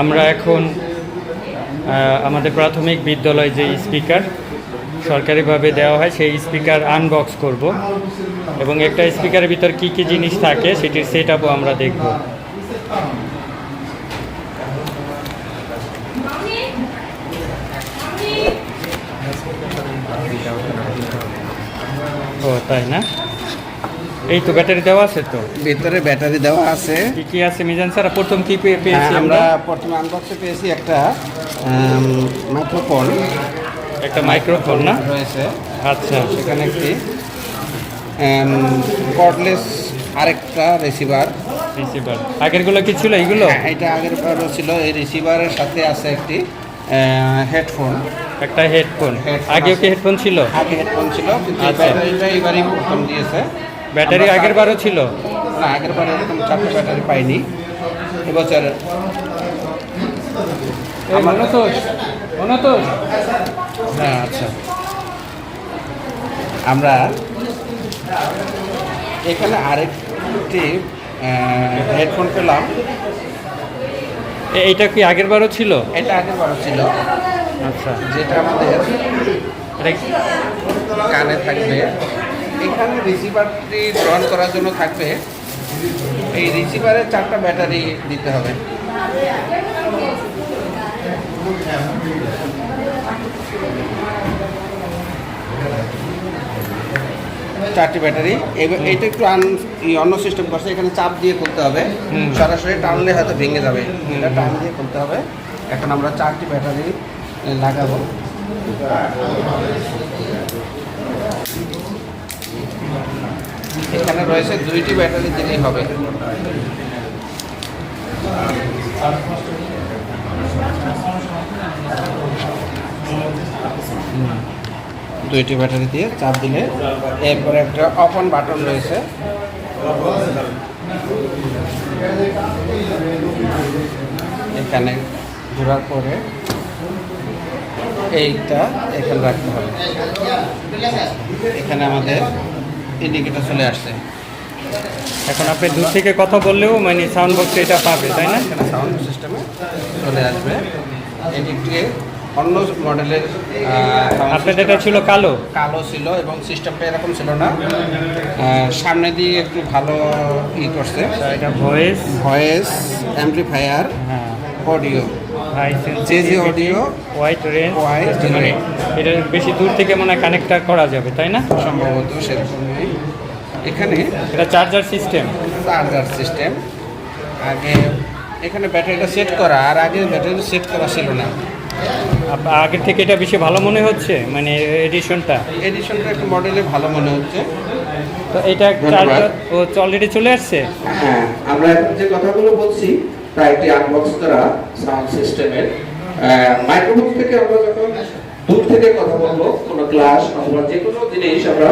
আমরা এখন আমাদের প্রাথমিক বিদ্যালয় যে স্পিকার, সরকারিভাবে দেওয়া হয়, সেই স্পিকার আনবক্স করব। এবং একটা স্পিকারের ভিতর কি কি জিনিস থাকে, সেটির সেট আপও আমরা দেখব। ও, তাই না? এই তো ব্যাটারি দেওয়া আছে তো? ভিতরে ব্যাটারি দেওয়া আছে। কি কি আছে মিজান স্যার? প্রথম কি পেয়ে- পেয়েছি হ্যাঁ, আমরা? প্রথমে আনবক্সে পেয়েছি একটা মাইক্রোফোন একটা মাইক্রোফোন না? রয়েছে। আচ্ছা। সেখানে একটি কর্ডলেস আরেকটা রিসিভার রিসিভার আগেরগুলো কি ছিল এইগুলো? এটা আগের ছিল। এই রিসিভারের সাথে আছে একটি হেডফোন একটা হেডফোন আগেও কি হেডফোন ছিল? আগে হেডফোন ছিল কিন্তু এই আচ্ছা। ব্যাটারিটা এবারই প্রথম দিয়েছে। ব্যাটারি আগের বারও ছিল? না আগের বার এরকম চারটে ব্যাটারি পাইনি। এবছর হ্যাঁ আচ্ছা। আমরা এখানে আরেকটি হেডফোন পেলাম। এ- এইটা কি আগের বারও ছিল? এটা আগের বার ছিল। আচ্ছা। যেটা আমাদের এটা কানে থাকবে। এখানে রিসিভারটি ড্রন করার জন্য থাকবে। এই রিসিভারে চারটা ব্যাটারি দিতে হবে। চারটি ব্যাটারি। এবার এইটা একটু আন অন্য সিস্টেম করছে এখানে চাপ দিয়ে খুলতে হবে। সরাসরি টানলে হয়তো ভেঙে যাবে। এটা টান দিয়ে খুলতে হবে। এখন আমরা চারটি ব্যাটারি লাগাবো। এখানে রয়েছে দুইটি ব্যাটারি দিলেই হবে। দুইটি ব্যাটারি দিয়ে চাপ দিলে এরপরে একটা অপন বাটন রয়েছে। এখানে ঘোরার পরে এইটা এখানে রাখতে হবে। এখানে আমাদের ইন্ডিকেটর চলে আসছে। এখন আপনি দূর থেকে কথা বললেও মানে সাউন্ড বক্সে এটা পাবে তাই না? সাউন্ড সিস্টেমে চলে আসবে। একটি অন্য মডেলের আপনাদের এটা ছিল কালো? কালো ছিল এবং সিস্টেমটা এরকম ছিল না। সামনে দিয়ে একটু ভালো ই করছে। এটা voice voice amplifier audio high JJ audio, white range মানে এটা বেশি দূর থেকে মনে হয় কানেক্টটা করা যাবে তাই না? সম্ভবত সেরকমই এখানে এটা চার্জার সিস্টেম চার্জার সিস্টেম আগে এখানে ব্যাটারিটা সেট করা আর আগে ব্যাটারি সেট করা ছিল না। আগের থেকে এটা বেশি ভালো মনে হচ্ছে? মানে এডিশনটা এডিশনটা একটু মডেলে ভালো মনে হচ্ছে। তো এটা চার্জার ও অলরেডি চলে আসছে? হ্যাঁ আমরা যে কথাগুলো বলছি তা একটি আনবক্স করা সাউন্ড সিস্টেমের মাইক্রোফোন থেকে আমরা যখন দূর থেকে কথা বলব, কোনো ক্লাস অথবা যে কোনো জিনিস আমরা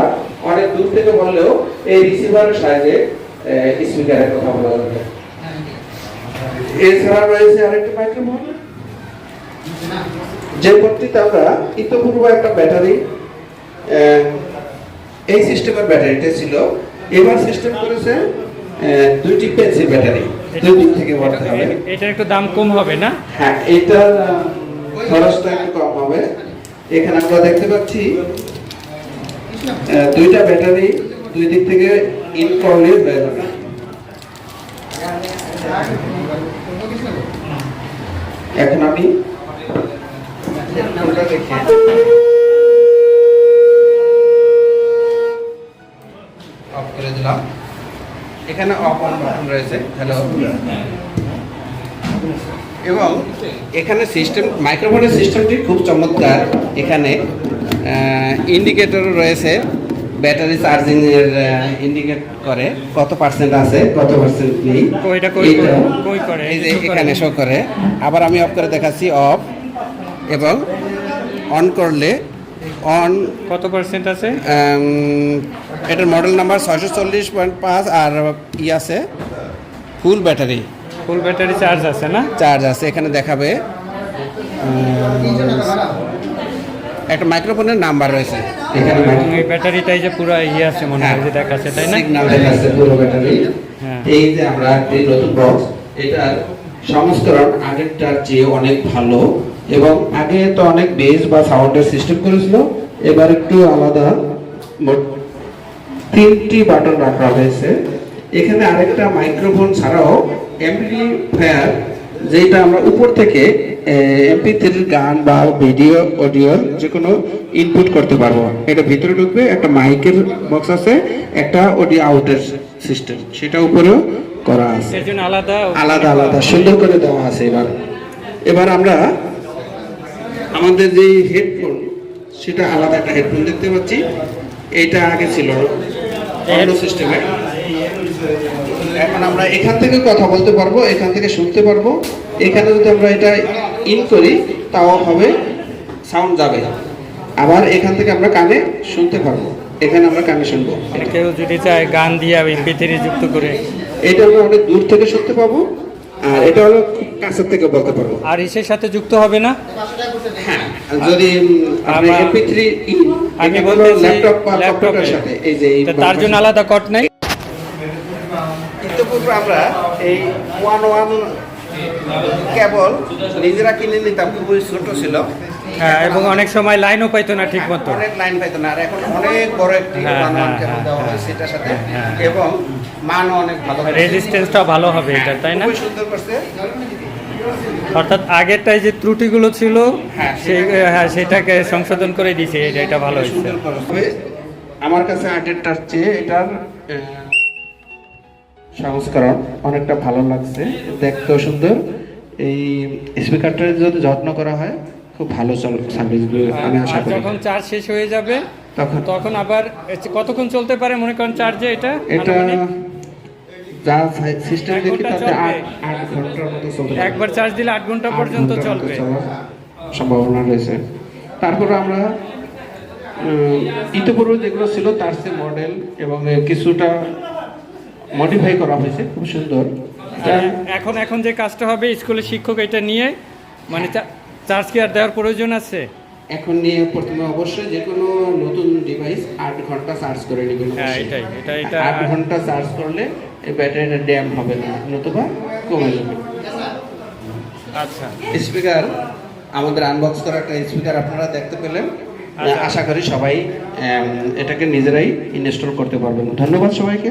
অনেক দূর থেকে বললেও এই রিসিভারের সাহায্যে স্পিকারে কথা বলা যাবে। এছাড়া রয়েছে আরেকটি মাইক্রোফোন যে ভর্তিতে আমরা ইতপূর্ব একটা ব্যাটারি এই সিস্টেমের ব্যাটারিটা ছিল। এবার সিস্টেম করেছে দুইটি পেন্সিল ব্যাটারি দুই থেকে ভরতে হবে এটার একটু দাম কম হবে না? হ্যাঁ এটার খরচটা একটু কম হবে। এখানে আমরা দেখতে পাচ্ছি দুইটা ব্যাটারি দুই দিক থেকে ইন করলে হয়ে যাবে। এখন আমি অফ করে দিলাম। এখানে অফ অন বাটন রয়েছে। হ্যালো এবং এখানে সিস্টেম মাইক্রোফোনের সিস্টেমটি খুব চমৎকার। এখানে ইন্ডিকেটর রয়েছে। ব্যাটারি চার্জিং এর ইন্ডিকেট করে। কত পার্সেন্ট আছে কত পার্সেন্ট নেই। কইটা কই কই করে? এই যে এখানে শো করে। আবার আমি অফ করে দেখাচ্ছি অফ এবং অন করলে অন কত পার্সেন্ট আছে? এটার মডেল নাম্বার ছয়শো চল্লিশ পয়েন্ট পাঁচ আর ই আছে full battery full battery charge আছে না? চার্জ আছে এখানে দেখাবে। একটা মাইক্রোফোনের নাম্বার রয়েছে। এখানে এই ব্যাটারিটাই যে পুরো ইয়ে আছে মনে হয় যে দেখাচ্ছে তাই না? সিগন্যাল দেখাচ্ছে। পুরো ব্যাটারি হ্যাঁ। এই যে আমরা একটি নতুন বক্স এটা সংস্করণ আগেরটার চেয়ে অনেক ভালো এবং আগে তো অনেক বেস বা সাউন্ডের সিস্টেম করেছিল এবার একটু আলাদা মোট তিনটি বাটন রাখা হয়েছে। এখানে আরেকটা মাইক্রোফোন ছাড়াও এমপি অ্যাম্পলিফায়ার যেটা আমরা উপর থেকে এমপি থ্রির গান বা ভিডিও অডিও যে কোনো ইনপুট করতে পারব। এটা ভিতরে ঢুকবে একটা মাইকের বক্স আছে একটা অডিও আউটের সিস্টেম সেটা উপরেও করা আছে। আলাদা আলাদা আলাদা সুন্দর করে দেওয়া আছে এবার। এবার আমরা আমাদের যে হেডফোন সেটা আলাদা একটা হেডফোন দেখতে পাচ্ছি। এটা আগে ছিল সিস্টেমে এখন আমরা এখান থেকে কথা বলতে পারব এখান থেকে শুনতে পারব। এখানে যদি আমরা এটা ইন করি তাও হবে সাউন্ড যাবে। আবার এখান থেকে আমরা কানে শুনতে পারব। এখানে আমরা কানে শুনব। কেউ যদি চায় গান দিয়ে এমপি থ্রি যুক্ত করে। এটা আমরা অনেক দূর থেকে শুনতে পাবো আর এটা হলো খুব কাছের থেকে বলতে পারব। আর ইসের সাথে যুক্ত হবে না? হ্যাঁ যদি আমার- এমপি থ্রি আমি বলতেছি ল্যাপটপ বা কম্পিউটারের সাথে এই যে তার জন্য আলাদা কট নাই। ইতিপূর্বে আমরা এই ওয়ান ওয়ান কেবল নিজেরা কিনে নিতাম খুবই ছোট ছিল। হ্যাঁ এবং অনেক সময় লাইনও পাইতো না ঠিক মতো। অনেক লাইন পাইতো না আর এখন অনেক বড় একটি ওয়ান হ্যাঁ, কেবল হ্যাঁ, দেওয়া হ্যাঁ। সাথে এবং মানও অনেক ভালো করছে। ভালো হবে এটা তাই না? খুবই সুন্দর করছে। অর্থাৎ আগেরটাই যে ত্রুটিগুলো ছিল হ্যাঁ, সেই হ্যাঁ সেটাকে সংশোধন করে দিয়েছে এটা এটা ভালো হয়েছে। আমার কাছে আগেরটার চেয়ে এটার সংস্করণ অনেকটা ভালো লাগছে দেখতেও সুন্দর। এই স্পিকারটার যদি যত্ন করা হয় খুব ভালো সার্ভিসগুলো আমি আশা করি। যখন চার্জ শেষ হয়ে যাবে তখন। তখন আবার কতক্ষণ চলতে পারে? মনে করেন চার্জে এটা? এটা? যা সিস্টেম দেখি তাতে আট আট ঘণ্টার মতো চলবে। একবার চার্জ দিলে আট ঘণ্টা পর্যন্ত চলবে। সম্ভাবনা রয়েছে। তারপরে আমরা ইতিপূর্বে যেগুলো ছিল তার সে মডেল এবং কিছুটা মডিফাই করা হয়েছে খুব সুন্দর। এখন এখন যে কাজটা হবে স্কুলের শিক্ষক এটা নিয়ে মানে চার্জ কি আর দেওয়ার প্রয়োজন আছে? এখন নিয়ে প্রথমে অবশ্যই যে কোনো নতুন ডিভাইস আট ঘণ্টা চার্জ করে নেবেন হ্যাঁ এটাই এটা এটা আট ঘণ্টা চার্জ করলে এই ব্যাটারিটা ড্যাম হবে না নতুবা কমে যাবে। আচ্ছা। স্পিকার আমাদের আনবক্স করা একটা স্পিকার আপনারা দেখতে পেলেন। আচ্ছা। আশা করি সবাই এটাকে নিজেরাই ইনস্টল করতে পারবেন। ধন্যবাদ সবাইকে।